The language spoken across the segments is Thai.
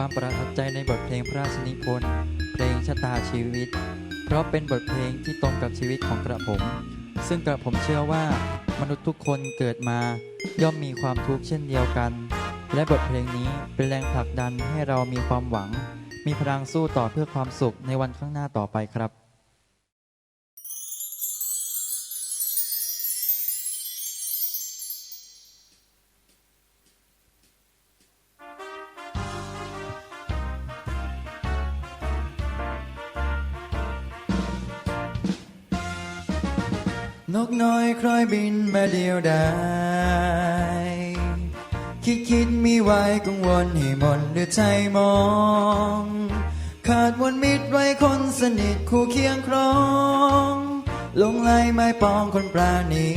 ความประทับใจในบทเพลงพระราชนิพนธ์เพลงชะตาชีวิต เพราะเป็นบทเพลงที่ตรงกับชีวิตของกระผม ซึ่งกระผมเชื่อว่ามนุษย์ทุกคนเกิดมา ย่อมมีความทุกข์เช่นเดียวกัน และบทเพลงนี้เป็นแรงผลักดันให้เรามีความหวัง มีพลังสู้ต่อเพื่อความสุขในวันข้างหน้าต่อไปครับ นกน้อยคล้อยบินมาเดียวดายคิดคิดมีไว้กังวลให้หมนหรือใจมอง ขาดวลมิตรไว้คนสนิทคู่เคียงครองลงไหลไม้ปองคนปราณี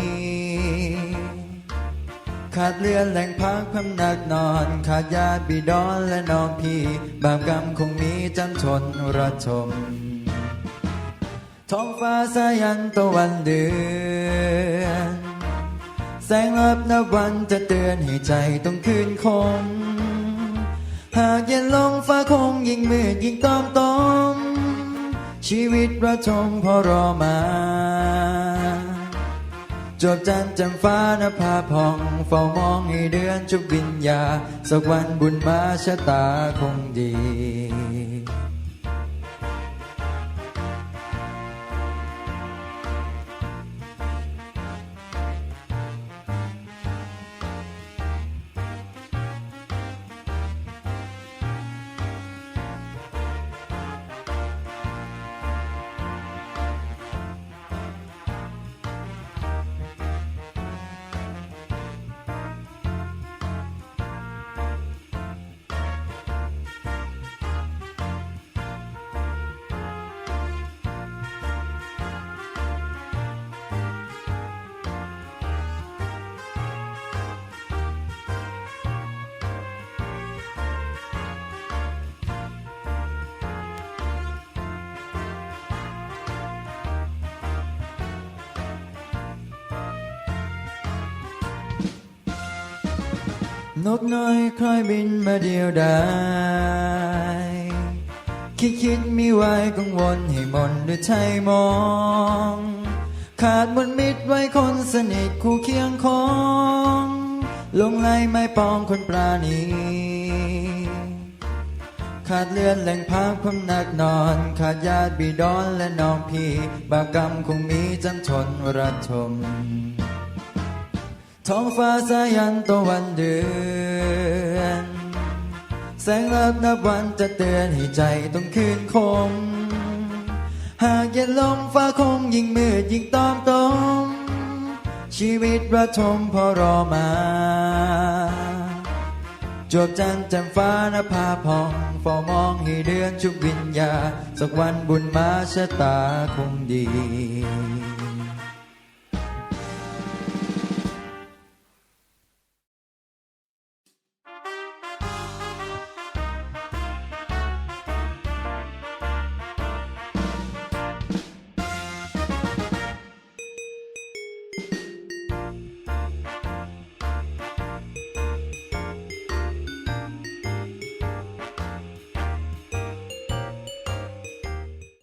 ขาดเลือนแหล่งพักพำนักนอน ขาดญาติบิดอนและน้องพี่ บาปกรรมคงมีจำชนระทม ท้องฟ้าสายันตะวันเดือน แสงลับนับวันจะเตือนให้ใจต้องคืนคงหากเย็นลงฟ้าคงยิ่งมืดยิ่งต้อมตอมชีวิตระทมพอรอมาจบจันทร์จำฟ้านภาพองเฝ้ามองให้เดือนจุบวิญญา สักวันบุญมาชะตาคงดี นกน้อยคล้อยบินมาเดียวดายคิดคิดมีไว้กังวลให้มนด้วยใจมอง ขาดมนมิตรไว้คนสนิทคู่เคียงของลงไหลไม้ปองคนปราณีขาดเลือนแหล่งพักพำนักนอน ขาดญาติบิดอนและน้องพี่ บาปกรรมคงมีจำทนระทม ท้องฟ้าสายันตะวันเดือน แสงเลับนับวันจะเตือนให้ใจต้องคืนคงหากเย็นลงฟ้าคงยิ่งมืดยิ่งตอมตม ชีวิตระทมพอรอมาจบจันทร์แจ่มฟ้านภาพองเฝ้ามองให้เดือนชุบวิญญา สักวันบุญมาชะตาคงดี